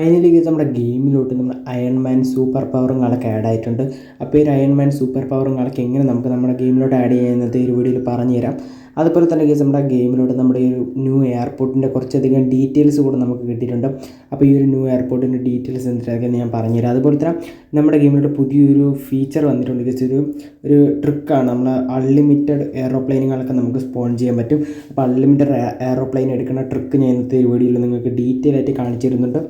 Finally നമ്മുടെ ഗെയിമിലോട്ട് നമ്മൾ Iron Man super പവറും കാളൊക്കെ ആഡ് ആയിട്ടുണ്ട്. അപ്പോൾ ഈ അയൺമാൻ സൂപ്പർ പവറും കാളൊക്കെ എങ്ങനെ നമുക്ക് നമ്മുടെ ഗെയിമിലോട്ട് ആഡ് ചെയ്യുന്നത് ഈ വീഡിയോയിൽ പറഞ്ഞു തരാം അതുപോലെ തന്നെ ഗീസ് നമ്മുടെ ഗെയിമിലോട്ട് നമ്മുടെ ഈ ഒരു ന്യൂ എയർപോർട്ടിന്റെ കുറച്ചധികം ഡീറ്റെയിൽസ് കൂടെ നമുക്ക് കിട്ടിയിട്ടുണ്ട്. അപ്പോൾ ഈ ഒരു ന്യൂ എയർപോർട്ടിന്റെ ഡീറ്റെയിൽസ് എന്തൊക്കെയാണെന്ന് ഞാൻ പറഞ്ഞുതരാം. അതുപോലെ തന്നെ നമ്മുടെ ഗെയിമിലോട്ട് പുതിയൊരു ഫീച്ചർ വന്നിട്ടുണ്ട് ഗീസ് ഒരു ഒരു ട്രിക്കാണ് നമ്മൾ അൺലിമിറ്റഡ് എയറോപ്ലെയിനുകളൊക്കെ നമുക്ക് സ്പോൺ ചെയ്യാൻ പറ്റും. അപ്പോൾ അൺലിമിറ്റഡ് എയറോപ്ലെയിൻ എടുക്കുന്ന ട്രിക്ക് ഞാൻ ഇന്നത്തെ വീഡിയോയിൽ നിങ്ങൾക്ക് ഡീറ്റെയിൽ ആയിട്ട് കാണിച്ചു തരുന്നുണ്ട്.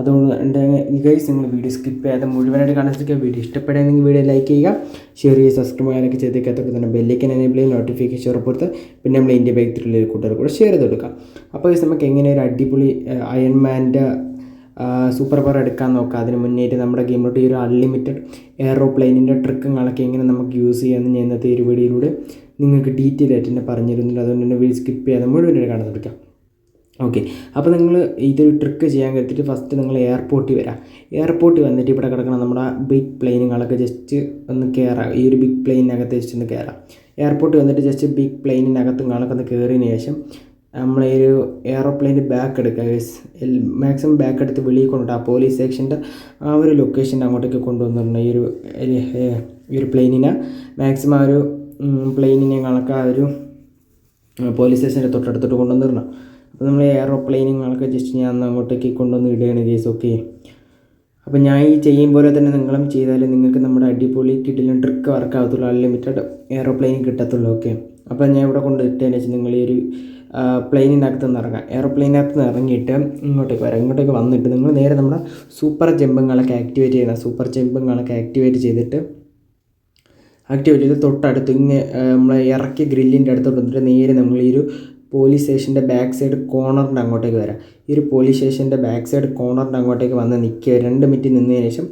അതുകൊണ്ട് ഗൈസ് നിങ്ങൾ വീഡിയോ സ്കിപ്പ് ചെയ്യാതെ മുഴുവനായിട്ട് കാണിച്ചിരിക്കുക വീഡിയോ ഇഷ്ടപ്പെടുകയാണെങ്കിൽ വീഡിയോ ലൈക്ക് ചെയ്യുക. ഷെയർ ചെയ്യുക സബ്സ്ക്രൈബ് ചെയ്യാനൊക്കെ ചെയ്തേക്കാത്തോട്ട് തന്നെ ബെല്ലേക്ക് എനേബിൾ ചെയ്യും നോട്ടിഫിക്കേഷൻ ഉറപ്പെടുത്ത് പിന്നെ നമ്മൾ ഇന്ത്യ ബൈക്ക് ത്രില്ലിൽ കൂട്ടുകാർ കൂടെ ഷെയർ ചെയ്ത് കൊടുക്കുക. അപ്പോൾ ഗൈസ് നമുക്ക് എങ്ങനെ ഒരു അടിപൊളി അയൺമാന്റെ സൂപ്പർ പവർ എടുക്കാൻ നോക്കാം അതിന് മുന്നേറ്റ് നമ്മുടെ ഗെയിമിലോട്ട് ഈ ഒരു അൺലിമിറ്റഡ് എയറോപ്ലെയിനിന്റെ ട്രിക്കുകളൊക്കെ എങ്ങനെ നമുക്ക് യൂസ് ചെയ്യാമെന്ന് ഞാൻ ഇന്നത്തെ ഒരു വീഡിയോയിലൂടെ നിങ്ങൾക്ക് ഡീറ്റെയിൽ ആയിട്ട് തന്നെ പറഞ്ഞു അതുകൊണ്ട് തന്നെ വീഡിയോ സ്കിപ്പ് ചെയ്യാതെ മുഴുവനായിട്ട് കാണാൻ തുടക്കാം ഓക്കെ അപ്പോൾ നിങ്ങൾ ഇതൊരു ട്രിക്ക് ചെയ്യാൻ കരുത്തിട്ട് ഫസ്റ്റ് നിങ്ങൾ എയർപോർട്ടിൽ വരാം. എയർപോർട്ടിൽ വന്നിട്ട് ഇവിടെ കിടക്കണം നമ്മുടെ ബിഗ് പ്ലെയിനുകളൊക്കെ ജസ്റ്റ് ഒന്ന് കയറാം ഈ ഒരു ബിഗ് പ്ലെയിനകത്ത് ജസ്റ്റ് ഒന്ന് കയറാം എയർപോർട്ടിൽ വന്നിട്ട് ജസ്റ്റ് ബിഗ് പ്ലെയിനിനകത്തും കാണൊക്കെ ഒന്ന് കയറിയതിന് ശേഷം നമ്മൾ ഈ ഒരു എയറോപ്ലെയിന്റെ ബാക്ക് എടുക്കുക മാക്സിമം ബാക്ക് എടുത്ത് വെളിയിൽ കൊണ്ടുപോകും ആ പോലീസ് സ്റ്റേഷന്റെ ആ ഒരു ലൊക്കേഷന്റെ അങ്ങോട്ടേക്ക് കൊണ്ടുവന്നിട്ടുണ്ട് ഈ ഒരു ഈ ഒരു പ്ലെയിനിനെ മാക്സിമം ആ ഒരു പ്ലെയിനിനെ കണക്ക് ആ ഒരു പോലീസ് സ്റ്റേഷന്റെ തൊട്ടടുത്തോട്ട് കൊണ്ടുവന്നിടണം. അപ്പോൾ നമ്മൾ എയറോപ്ലെയിനുകളൊക്കെ ജസ്റ്റ് ഞാൻ അങ്ങോട്ടേക്ക് കൊണ്ടുവന്ന് ഇടുകയാണ് കേസ് ഓക്കെ അപ്പോൾ ഞാൻ ഈ ചെയ്യും പോലെ തന്നെ നിങ്ങളും ചെയ്താൽ നിങ്ങൾക്ക് നമ്മുടെ അടിപൊളി കിട്ടില്ല ട്രിക്ക് വർക്ക് ആകത്തുള്ളൂ അൺലിമിറ്റഡ് എയറോപ്ലെയിൻ കിട്ടത്തുള്ളൂ. ഓക്കെ അപ്പോൾ ഞാൻ ഇവിടെ കൊണ്ട് ഇട്ടതിനു വെച്ചാൽ നിങ്ങൾ ഈ ഒരു പ്ലെയിനിനകത്ത് നിന്ന് ഇറങ്ങുക എയറോപ്ലെയിനകത്ത് നിന്ന് ഇറങ്ങിയിട്ട് ഇങ്ങോട്ടേക്ക് വരാം. ഇങ്ങോട്ടേക്ക് വന്നിട്ട് നിങ്ങൾ നേരെ നമ്മുടെ സൂപ്പർ ജമ്പുകളൊക്കെ ആക്ടിവേറ്റ് ചെയ്യണം സൂപ്പർ ജമ്പുകളൊക്കെ ആക്ടിവേറ്റ് ചെയ്തിട്ട് ആക്ടിവേറ്റ് ചെയ്ത് തൊട്ടടുത്ത് ഇങ്ങനെ നമ്മളെ ഇറക്കി ഗ്രില്ലിന്റെ അടുത്തോട്ട് വന്നിട്ട് നേരെ നമ്മൾ ഈ ഒരു പോലീസ് സ്റ്റേഷന്റെ ബാക്ക് സൈഡ് കോർണറിന്റെ അങ്ങോട്ടേക്ക് വരാം. ഈ ഒരു പോലീസ് സ്റ്റേഷന്റെ ബാക്ക് സൈഡ് കോർണറിന്റെ അങ്ങോട്ടേക്ക് വന്ന് നിൽക്കുക. രണ്ട് മിനിറ്റ് നിന്നതിന് ശേഷം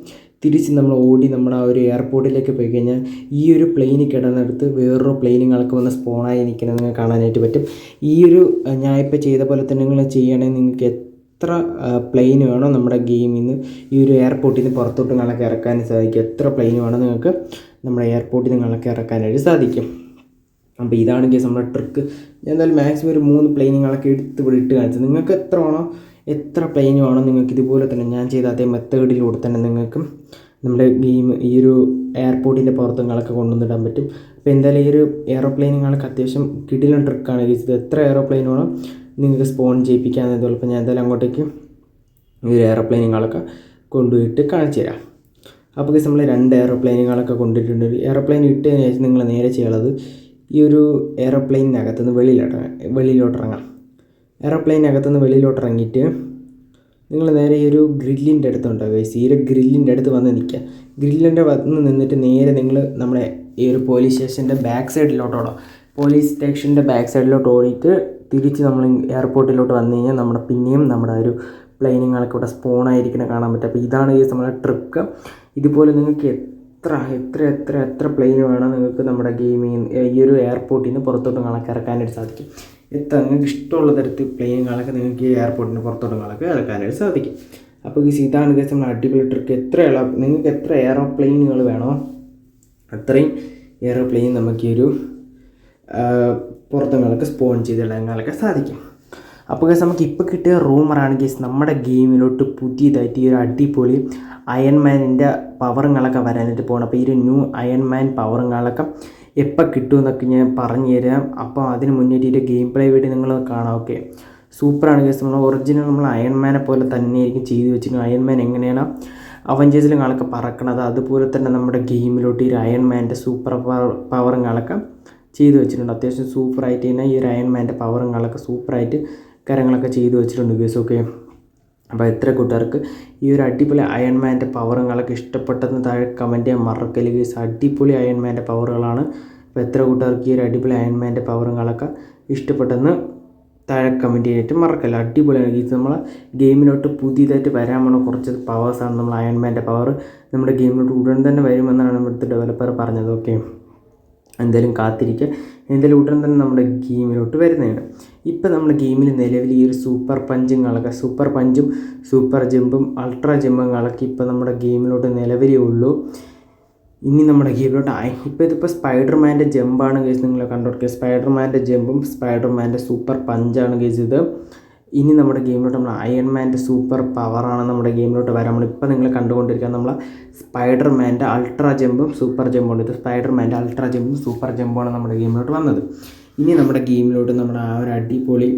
തിരിച്ച് നമ്മൾ ഓടി നമ്മുടെ ആ ഒരു എയർപോർട്ടിലേക്ക് പോയി കഴിഞ്ഞാൽ ഈ ഒരു പ്ലെയിനിൽ കിടന്നെടുത്ത് വേറൊരു പ്ലെയിനുകളൊക്കെ വന്ന് സ്പോണായി നിൽക്കുന്നത് നിങ്ങൾക്ക് കാണാനായിട്ട് പറ്റും. ഈ ഒരു ഞാൻ ഇപ്പോൾ ചെയ്ത പോലെ തന്നെ നിങ്ങൾ ചെയ്യുകയാണെങ്കിൽ നിങ്ങൾക്ക് എത്ര പ്ലെയിൻ വേണോ നമ്മുടെ ഗെയിമിൽ നിന്ന് ഈ ഒരു എയർപോർട്ടിൽ നിന്ന് പുറത്തോട്ട് നിങ്ങളൊക്കെ ഇറക്കാൻ സാധിക്കും. എത്ര പ്ലെയിൻ വേണോ നിങ്ങൾക്ക് നമ്മുടെ എയർപോർട്ടിൽ നിങ്ങളൊക്കെ ഇറക്കാനായിട്ട് സാധിക്കും. അപ്പോൾ ഇതാണ് നമ്മുടെ ട്രിക്ക് എന്തായാലും മാക്സിമം ഒരു മൂന്ന് പ്ലെയിനുകളൊക്കെ എടുത്ത് ഇവിടെ കാണിച്ചത്. നിങ്ങൾക്ക് എത്ര വേണോ എത്ര പ്ലെയിൻ വേണോ നിങ്ങൾക്ക് ഇതുപോലെ തന്നെ ഞാൻ ചെയ്ത അതേ മെത്തേഡിലൂടെ തന്നെ നിങ്ങൾക്ക് നമ്മുടെ ഗെയിം ഈ ഒരു എയർപോർട്ടിന്റെ പുറത്തുങ്ങളൊക്കെ കൊണ്ടുവന്നിടാൻ പറ്റും. അപ്പോൾ എന്തായാലും ഈ ഒരു എയറോപ്ലെയിനുകളൊക്കെ അത്യാവശ്യം കിടിലൻ ട്രിക്കാണ് ഇത് എത്ര എയറോപ്ലെയിൻ വേണം നിങ്ങൾക്ക് സ്പോൺ ചെയ്യിപ്പിക്കാമെന്നതുപോലെ അപ്പോൾ ഞാൻ എന്തായാലും അങ്ങോട്ടേക്ക് ഈ ഒരു എയറോപ്ലെയിനുകളൊക്കെ കൊണ്ടുപോയിട്ട് കാണിച്ചു തരാം. അപ്പോൾ നമ്മൾ രണ്ട് എയറോപ്ലെയിനുകളൊക്കെ കൊണ്ടിട്ടുണ്ട് എയറോപ്ലെയിൻ ഇട്ടതിന് ശേഷം നിങ്ങൾ നേരെ ചെയ്യുള്ളത് ഈ ഒരു എയറോപ്ലെയിനകത്ത് നിന്ന് വെളിയിലോട്ട് വെളിയിലോട്ട് ഇറങ്ങാം അകത്തുനിന്ന് നിന്ന് വെളിയിലോട്ട് ഇറങ്ങിയിട്ട് നിങ്ങൾ നേരെ ഈ ഒരു ഗ്രില്ലിന്റെ അടുത്തുണ്ടാവുക. ഈ സീര ഗ്രില്ലിന്റെ അടുത്ത് വന്ന് നിൽക്കുക. ഗ്രില്ലിന്റെ വന്ന് നിന്നിട്ട് നേരെ നിങ്ങൾ നമ്മുടെ ഈ ഒരു പോലീസ് സ്റ്റേഷന്റെ ബാക്ക് സൈഡിലോട്ട് ഓടാം പോലീസ് സ്റ്റേഷന്റെ ബാക്ക് സൈഡിലോട്ട് ഓടിയിട്ട് തിരിച്ച് നമ്മൾ എയർപോർട്ടിലോട്ട് വന്നു കഴിഞ്ഞാൽ നമ്മുടെ പിന്നെയും നമ്മുടെ ഒരു പ്ലെയിനുകളൊക്കെ ഇവിടെ സ്പോണായിരിക്കണം കാണാൻ പറ്റും. അപ്പോൾ ഇതാണ് ഈ നമ്മുടെ ട്രിപ്പ് ഇതുപോലെ നിങ്ങൾക്ക് എത്ര എത്ര എത്ര എത്ര പ്ലെയിൻ വേണം നിങ്ങൾക്ക് നമ്മുടെ ഗെയിമിങ് ഈ ഒരു എയർപോർട്ടിൽ നിന്ന് പുറത്തോട്ട് കണക്കിറക്കാനായിട്ട് സാധിക്കും. എത്ര നിങ്ങൾക്ക് ഇഷ്ടമുള്ള തരത്തിൽ പ്ലെയിനുകളൊക്കെ നിങ്ങൾക്ക് ഈ എയർപോർട്ടിന് പുറത്തോട്ട് കാണൊക്കെ ഇറക്കാനായിട്ട് സാധിക്കും. അപ്പോൾ ഈ ഇതാണ് കേസ് നമ്മൾ അടിപൊളി ട്രിക്ക് എത്ര നിങ്ങൾക്ക് എത്ര എയറോപ്ലെയിനുകൾ വേണോ അത്രയും എയറോപ്ലെയിൻ നമുക്ക് ഈ ഒരു പുറത്തുങ്ങൾക്ക് സ്പോൺ ചെയ്തിടാനൊക്കെ സാധിക്കും. അപ്പോൾ ഗസ് നമുക്ക് ഇപ്പോൾ കിട്ടിയ റൂമറാണ് ഗസ് നമ്മുടെ ഗെയിമിലോട്ട് പുതിയതായിട്ട് ഈ ഒരു അടിപൊളി അയൺമാനിന്റെ പവറുകളൊക്കെ വരാനായിട്ട് പോകണം അപ്പോൾ ഈ ഒരു ന്യൂ അയൺമാൻ പവറുകളൊക്കെ എപ്പോൾ കിട്ടുമെന്നൊക്കെ ഞാൻ പറഞ്ഞു തരാം. അപ്പോൾ അതിന് മുന്നേറ്റ് ഈ ഗെയിം പ്ലേ വീഡിയോ നിങ്ങൾ കാണാം ഓക്കെ സൂപ്പറാണ് ഗസ് നമ്മൾ ഒറിജിനൽ നമ്മൾ അയൺമാനെ പോലെ തന്നെയായിരിക്കും ചെയ്തു വെച്ചിരിക്കുന്നത്. അയൺമാൻ എങ്ങനെയാണ് അവഞ്ചേഴ്സിലും കാണൊക്കെ പറക്കണത്? അതുപോലെ തന്നെ നമ്മുടെ ഗെയിമിലോട്ട് ഈ ഒരു അയൺമാന്റെ സൂപ്പർ പവർ പവറുകളൊക്കെ ചെയ്തു വെച്ചിട്ടുണ്ട്. അത്യാവശ്യം സൂപ്പറായിട്ട് തന്നെ ഈ ഒരു അയൺമാന്റെ പവറുകളൊക്കെ സൂപ്പറായിട്ട് കാര്യങ്ങളൊക്കെ ചെയ്തു വെച്ചിട്ടുണ്ട് ഗസ് ഓക്കെ അപ്പോൾ എത്ര കൂട്ടുകാർക്ക് ഈ ഒരു അടിപൊളി അയൺമാന്റെ പവറുകളൊക്കെ ഇഷ്ടപ്പെട്ടെന്ന് താഴെ കമന്റ് ചെയ്യാൻ മറക്കൽ ഗീസ് അടിപൊളി അയൺമാന്റെ പവറുകളാണ് അപ്പോൾ എത്ര കൂട്ടുകാർക്ക് ഈ ഒരു അടിപൊളി അയൺമാന്റെ പവറുകളൊക്കെ ഇഷ്ടപ്പെട്ടെന്ന് താഴെ കമന്റ് ചെയ്തിട്ട് മറക്കല്ല. അടിപൊളിയാണ്. ഗീസ് നമ്മളെ ഗെയിമിലോട്ട് പുതിയതായിട്ട് വരാൻ പോണ കുറച്ച് പവേഴ്സാണ് നമ്മൾ അയൺമാന്റെ പവർ നമ്മുടെ ഗെയിമിലോട്ട് ഉടൻ തന്നെ വരുമെന്നാണ് നമ്മുടെ ഡെവലപ്പർ പറഞ്ഞത്. ഓക്കെ എന്തായാലും കാത്തിരിക്കുക. എന്തായാലും ഉടൻ തന്നെ നമ്മുടെ ഗെയിമിലോട്ട് വരുന്നതാണ്. ഇപ്പം നമ്മുടെ ഗെയിമിൽ നിലവിൽ ഈ ഒരു സൂപ്പർ പഞ്ചും കളക്ക സൂപ്പർ പഞ്ചും സൂപ്പർ ജമ്പും അൾട്രാ ജമ്പും കളക്കി ഇപ്പം നമ്മുടെ ഗെയിമിലോട്ട് നിലവിലേ ഉള്ളൂ. ഇനി നമ്മുടെ ഗെയിമിലോട്ട് ഇപ്പോൾ ഇതിപ്പോൾ സ്പൈഡർമാന്റെ ജമ്പാണ് കേസ് നിങ്ങൾ കണ്ടോക്കെ സ്പൈഡർമാന്റെ ജമ്പും സ്പൈഡർമാന്റെ സൂപ്പർ പഞ്ചാണ് കേസ് ഇത്. ഇനി നമ്മുടെ ഗെയിമിലോട്ട് നമ്മൾ അയൺമാന്റെ സൂപ്പർ പവറാണ് നമ്മുടെ ഗെയിമിലോട്ട് വരാൻ നമ്മളിപ്പോൾ നിങ്ങൾ കണ്ടുകൊണ്ടിരിക്കുക നമ്മൾ സ്പൈഡർമാന്റെ അൾട്രാ ജമ്പും സൂപ്പർ ജമ്പും ഇത് സ്പൈഡർമാന്റെ അൾട്രാ ജമ്പും സൂപ്പർ ജമ്പുമാണ് നമ്മുടെ ഗെയിമിലോട്ട് വന്നത്. ഇനി നമ്മുടെ ഗെയിമിലോട്ട് നമ്മുടെ ആ ഒരു അടിപൊളി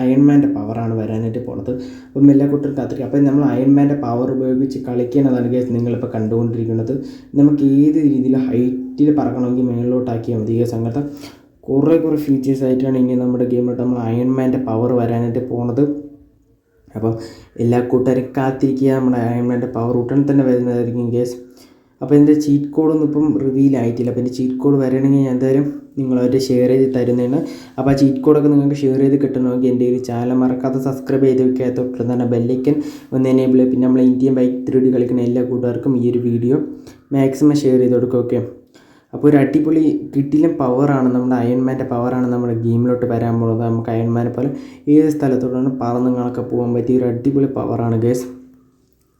അയൺമാന്റെ പവറാണ് വരാനായിട്ട് പോണത്. അപ്പം എല്ലാ കുട്ടികൾക്കും കാത്തിരിക്കും. അപ്പം നമ്മൾ അയൺമാന്റെ പവർ ഉപയോഗിച്ച് കളിക്കുന്നതാണ് കേസ് നിങ്ങളിപ്പോൾ കണ്ടുകൊണ്ടിരിക്കുന്നത്. നമുക്ക് ഏത് രീതിയിൽ ഹൈറ്റിൽ പറക്കണമെങ്കിൽ മേളിലോട്ടാക്കിയാൽ മതി ഈ അങ്ങനത്തെ കുറേ കുറേ ഫീച്ചേഴ്സ് ആയിട്ടാണ് ഇനി നമ്മുടെ ഗെയിമിലോട്ട് നമ്മൾ അയൺമാന്റെ പവർ വരാനായിട്ട് പോണത്. അപ്പം എല്ലാ കൂട്ടുകാരും കാത്തിരിക്കുക. നമ്മുടെ അയൺമാന്റെ പവർ ഉടൻ തന്നെ വരുന്നതായിരിക്കും കേസ് അപ്പോൾ എന്റെ ചീറ്റ് കോഡൊന്നും ഇപ്പം റിവീൽ ആയിട്ടില്ല. അപ്പോൾ എന്റെ ചീറ്റ് കോഡ് വരണമെങ്കിൽ ഞാൻ എന്തായാലും നിങ്ങളവരെ ഷെയർ ചെയ്ത് തരുന്നതാണ്. അപ്പോൾ ആ ചീറ്റ് കോഡൊക്കെ നിങ്ങൾക്ക് ഷെയർ ചെയ്ത് കിട്ടണമെങ്കിൽ എന്റെ ഒരു ചാനൽ മറക്കാതെ സബ്സ്ക്രൈബ് ചെയ്ത് വെക്കാത്ത ഒട്ടും തന്നെ ബെല്ലൈക്കൻ ഒന്ന് എനേബിൾ പിന്നെ നമ്മൾ ഇന്ത്യൻ ബൈക്ക് ത്രീ കളിക്കുന്ന എല്ലാ കൂട്ടുകാർക്കും ഈ ഒരു വീഡിയോ മാക്സിമം ഷെയർ ചെയ്ത് കൊടുക്കുക. ഓക്കെ അപ്പോൾ ഒരു അടിപൊളി കിട്ടിലും പവറാണ് നമ്മുടെ അയൺമാന്റെ പവറാണ് നമ്മുടെ ഗെയിമിലോട്ട് വരാൻ പോകുന്നത് നമുക്ക് അയൺമാനെ പോലെ ഏത് സ്ഥലത്തോട്ടാണ് പറന്നുങ്ങളൊക്കെ പോകാൻ പറ്റിയ ഒരു അടിപൊളി പവറാണ് ഗേസ്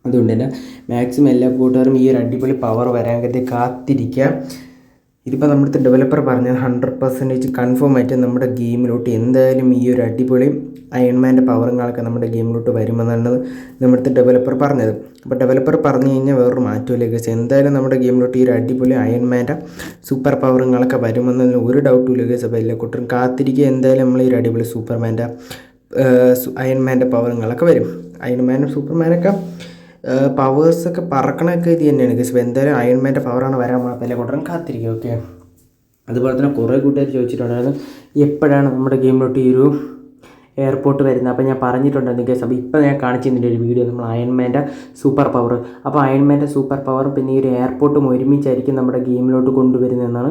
അതുകൊണ്ട് തന്നെ മാക്സിമം എല്ലാ കൂട്ടുകാരും ഈ ഒരു അടിപൊളി പവർ വരാൻ കരുതി കാത്തിരിക്കുക. ഇതിപ്പോൾ നമ്മുടെ ഡെവലപ്പർ പറഞ്ഞത് ഹൺഡ്രഡ് പെർസെന്റേജ് കൺഫേം ആയിട്ട് നമ്മുടെ ഗെയിമിലോട്ട് എന്തായാലും ഈ ഒരു അടിപൊളി അയൺമാന്റെ പവറുകളൊക്കെ നമ്മുടെ ഗെയിമിലോട്ട് വരുമെന്നാണ് നമ്മുടെ ഡെവലപ്പർ പറഞ്ഞത്. അപ്പോൾ ഡെവലപ്പർ പറഞ്ഞു കഴിഞ്ഞാൽ വേറൊരു മാറ്റമില്ല ഗസ് എന്തായാലും നമ്മുടെ ഗെയിമിലോട്ട് ഈ ഒരു അടിപൊളി അയൺമാന്റെ സൂപ്പർ പവറുകളൊക്കെ വരുമെന്നതിന് ഒരു ഡൗട്ടും ഇല്ല ഗസ് അപ്പോൾ എല്ലാ കുട്ടരും കാത്തിരിക്കുക. എന്തായാലും നമ്മൾ ഈ ഒരു അടിപൊളി സൂപ്പർമാന്റെ അയൺമാന്റെ പവറുകളൊക്കെ വരും. അയൺമാനും സൂപ്പർമാനൊക്കെ പവേഴ്സൊക്കെ പറക്കണൊക്കെ ഇത് തന്നെയാണ്. ഗസ് എന്തായാലും അയൺമാന്റെ പവറാണ് വരാൻ പോകുന്നത് അപ്പോൾ എല്ലാ കൂട്ടരും കാത്തിരിക്കുക ഓക്കെ അതുപോലെ തന്നെ കുറേ കൂട്ടുകാർ ചോദിച്ചിട്ടുണ്ടായിരുന്നു എപ്പോഴാണ് നമ്മുടെ ഗെയിമിലോട്ട് ഈ ഒരു എയർപോർട്ട് വരുന്നത്? അപ്പോൾ ഞാൻ പറഞ്ഞിട്ടുണ്ടായിരുന്നു ഗസ് അപ്പോൾ ഇപ്പോൾ ഞാൻ കാണിച്ചിരുന്നില്ല ഒരു വീഡിയോ നമ്മൾ അയൺമാന്റെ സൂപ്പർ പവർ അപ്പോൾ അയൺമാന്റെ സൂപ്പർ പവർ പിന്നെ ഈ ഒരു എയർപോർട്ടും ഒരുമിച്ചായിരിക്കും നമ്മുടെ ഗെയിമിലോട്ട് കൊണ്ടുവരുന്നതെന്നാണ്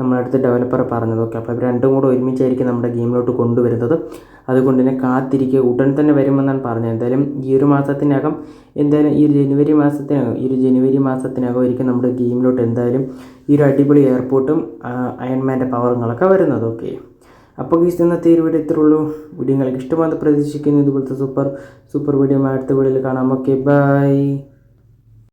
നമ്മുടെ അടുത്ത് ഡെവലപ്പർ പറഞ്ഞത്. ഓക്കെ അപ്പോൾ ഇവർ രണ്ടും കൂടെ ഒരുമിച്ചായിരിക്കും നമ്മുടെ ഗെയിമിലോട്ട് കൊണ്ടുവരുന്നത്. അതുകൊണ്ട് തന്നെ കാത്തിരിക്കുക. ഉടൻ തന്നെ വരുമെന്നാണ് പറഞ്ഞത്. എന്തായാലും ഈ ഒരു മാസത്തിനകം എന്തായാലും ഈ ഒരു ജനുവരി മാസത്തിനകം ഈ ഒരു ജനുവരി മാസത്തിനകം ആയിരിക്കും നമ്മുടെ ഗെയിമിലോട്ട് എന്തായാലും ഈ ഒരു അടിപൊളി എയർപോർട്ടും അയൺമാന്റെ പവറുകളൊക്കെ വരുന്നത്. ഓക്കെ അപ്പോൾ ഗീസ് ഇന്നത്തെ ഈ വീഡിയോ ഉള്ളൂ. വീഡിയോ നിങ്ങൾക്ക് ഇഷ്ടമാണെന്ന് പ്രതീക്ഷിക്കുന്നു. ഇതുപോലത്തെ സൂപ്പർ സൂപ്പർ വീഡിയോ അടുത്ത വീഡിയോയിൽ കാണാം. Okay bye